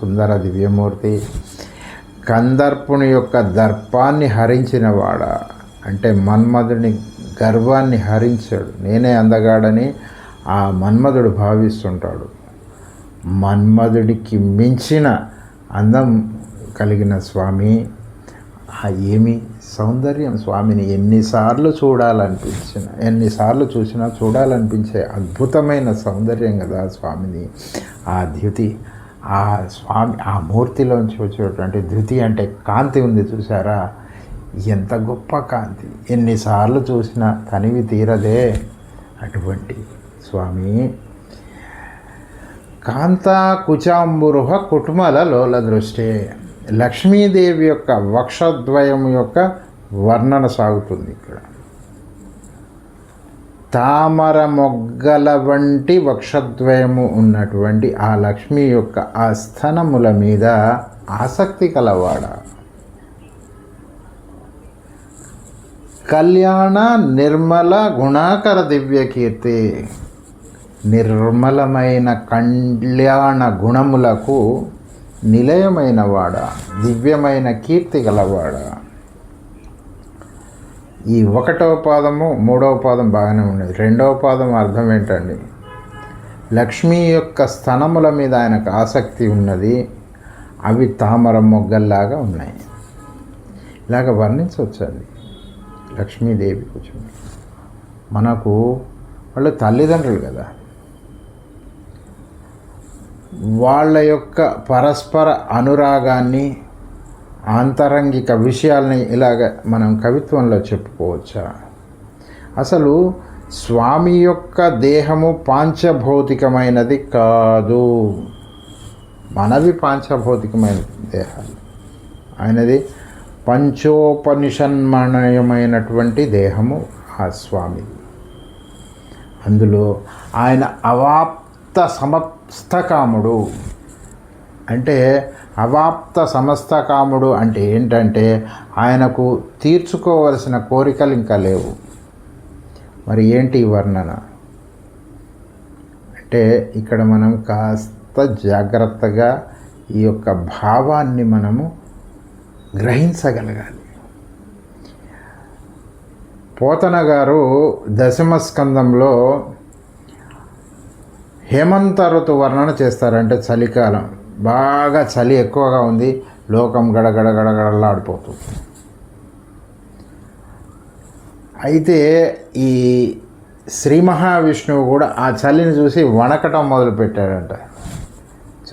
సుందర దివ్యమూర్తి. కందర్పుని యొక్క దర్పాన్ని హరించినవాడ. అంటే మన్మధుని గర్వాన్ని హరించాడు. నేనే అందగాడని ఆ మన్మధుడు భావిస్తుంటాడు. మన్మధుడికి మించిన అందం కలిగిన స్వామి ఆ ఏమి సౌందర్యం స్వామిని ఎన్నిసార్లు చూడాలనిపించిన ఎన్నిసార్లు చూసినా చూడాలనిపించే అద్భుతమైన సౌందర్యం కదా స్వామిని. ఆ ద్యుతి ఆ స్వామి ఆ మూర్తిలోంచి వచ్చేటువంటి ధృతి అంటే కాంతి ఉంది చూసారా ఎంత గొప్ప కాంతి. ఎన్నిసార్లు చూసినా తనివి తీరదే అటువంటి స్వామి. కాంతా కుచాంబురుహ కుటుమల లోల దృష్టి. లక్ష్మీదేవి యొక్క వక్షద్వయం యొక్క వర్ణన సాగుతుంది ఇక్కడ. తామర మొగ్గల వంటి వక్షద్వయము ఉన్నటువంటి ఆ లక్ష్మి యొక్క ఆ స్థనముల మీద ఆసక్తి కలవాడ. కళ్యాణ నిర్మల గుణాకర దివ్యకీర్తి నిర్మలమైన కళ్యాణ గుణములకు నిలయమైన వాడ దివ్యమైన కీర్తి గలవాడా. ఈ ఒకటవ పాదము మూడవ పాదం బాగానే ఉండేది. రెండవ పాదం అర్థం ఏంటండి? లక్ష్మి యొక్క స్థనముల మీద ఆయనకు ఆసక్తి ఉన్నది. అవి తామర మొగ్గల్లాగా ఉన్నాయి. ఇలాగ వర్ణించవచ్చండి. లక్ష్మీదేవి కూర్చుని. మనకు వాళ్ళు తల్లిదండ్రులు కదా. వాళ్ళ యొక్క పరస్పర అనురాగాన్ని ఆంతరంగిక విషయాల్ని ఇలాగ మనం కవిత్వంలో చెప్పుకోవచ్చా? అసలు స్వామి యొక్క దేహము పాంచభౌతికమైనది కాదు. మనవి పాంచభౌతికమైన దేహాలు ఆయనది పంచోపనిషన్మణయమైనటువంటి దేహము ఆ స్వామి. అందులో ఆయన అవాప్త సమస్తకాముడు. అంటే అవాప్త సమస్తకాముడు అంటే ఏంటంటే ఆయనకు తీర్చుకోవలసిన కోరికలు ఇంకా లేవు. మరి ఏంటి వర్ణన? అంటే ఇక్కడ మనం కాస్త జాగ్రత్తగా ఈ యొక్క భావాన్ని మనము గ్రహించగలగాలి. పోతన గారు దశమ స్కందంలో హేమంత ఋతు వర్ణన చేస్తారంటే చలికాలం. బాగా చలి ఎక్కువగా ఉంది లోకం గడగడ గడగడలాడిపోతుంది అయితే ఈ శ్రీ మహావిష్ణువు కూడా ఆ చలిని చూసి వణకటం మొదలుపెట్టాడంట.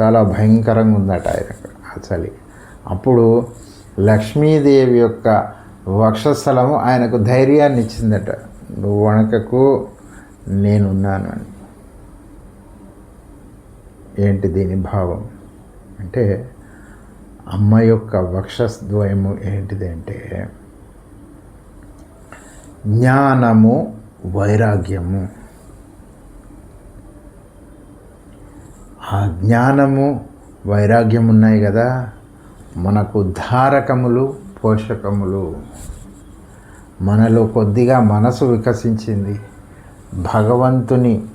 చాలా భయంకరంగా ఉందట ఆయన ఆ చలి. అప్పుడు లక్ష్మీదేవి యొక్క వక్షస్థలము ఆయనకు ధైర్యాన్ని ఇచ్చిందట. నువ్వు వణకకు నేనున్నాను అని. ఏంటి దీని భావం? అంటే అమ్మ యొక్క వక్షద్వయము ఏంటిది అంటే జ్ఞానము వైరాగ్యము. ఆ జ్ఞానము వైరాగ్యం ఉన్నాయి కదా మనకు ధారకములు పోషకములు. మనలో కొద్దిగా మనసు వికసించింది. భగవంతుని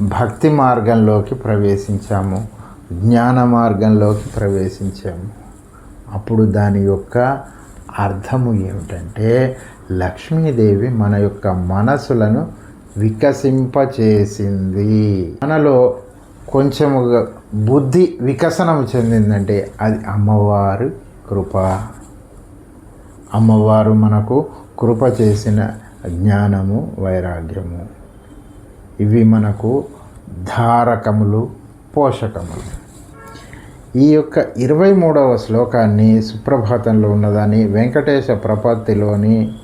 భక్తి మార్గంలోకి ప్రవేశించాము. జ్ఞాన మార్గంలోకి ప్రవేశించాము. అప్పుడు దాని యొక్క అర్థము ఏమిటంటే లక్ష్మీదేవి మన యొక్క మనసులను వికసింపచేసింది. మనలో కొంచెము బుద్ధి వికసనం చెందిందంటే అది అమ్మవారు కృప. అమ్మవారు మనకు కృప చేసిన జ్ఞానము వైరాగ్యము. ఇవి మనకు ధారకములు పోషకములు. ఈ యొక్క ఇరవై మూడవ శ్లోకాన్ని సుప్రభాతంలో ఉన్నదాన్ని వెంకటేశ ప్రపత్తిలోని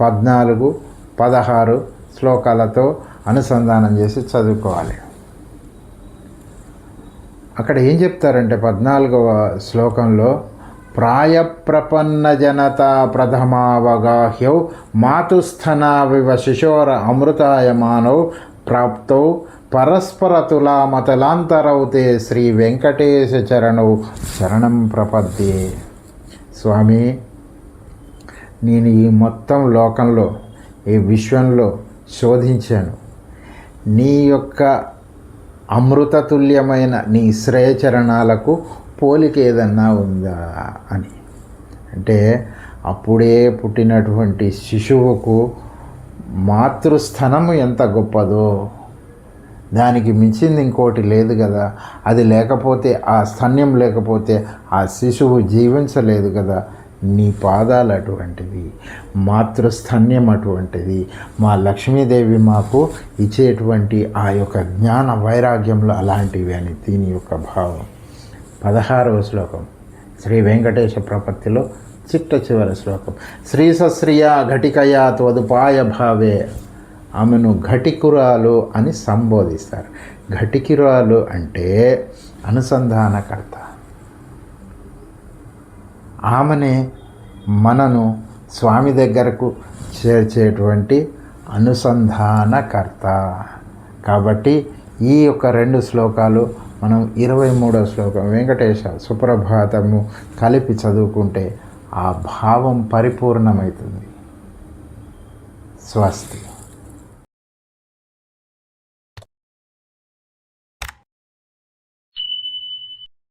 పద్నాలుగు పదహారు శ్లోకాలతో అనుసంధానం చేసి చదువుకోవాలి. అక్కడ ఏం చెప్తారంటే పద్నాలుగవ శ్లోకంలో ప్రాయప్రపన్న జనత ప్రథమావగాహ్యౌ మాతుస్థనావివ శిశోర అమృతాయమానౌ ప్రాప్తౌ పరస్పర తులామతలాంతరౌతే శ్రీ వెంకటేశ చరణు శరణం ప్రపద్యే. స్వామి నేను ఈ మొత్తం లోకంలో ఈ విశ్వంలో శోధించాను. నీ యొక్క అమృతతుల్యమైన నీ శ్రేయచరణాలకు పోలిక ఏదన్నా ఉందా అని. అంటే అప్పుడే పుట్టినటువంటి శిశువుకు మాతృస్థనము ఎంత గొప్పదో. దానికి మించింది ఇంకోటి లేదు కదా. అది లేకపోతే ఆ స్తన్యం లేకపోతే ఆ శిశువు జీవించలేదు కదా. నీ పాదాలు అటువంటివి మాతృస్థన్యం అటువంటిది. మా లక్ష్మీదేవి మాకు ఇచ్చేటువంటి ఆ యొక్క జ్ఞాన వైరాగ్యంలో అలాంటివి అని దీని యొక్క భావం. పదహారవ శ్లోకం. శ్రీ వెంకటేశ ప్రపత్తిలో చిట్ట చివరి శ్లోకం. శ్రీ సశ్రియా ఘటికయా త్వదుపాయ భావే. ఆమెను ఘటికురాలు అని సంబోధిస్తారు. ఘటికురాలు అంటే అనుసంధానకర్త. ఆమెనే మనను స్వామి దగ్గరకు చేర్చేటువంటి అనుసంధానకర్త. కాబట్టి ఈ యొక్క రెండు శ్లోకాలు మనం ఇరవై మూడో శ్లోకం వెంకటేశ సుప్రభాతము కలిపి చదువుకుంటే ఆ భావం పరిపూర్ణమవుతుంది. స్వస్తి.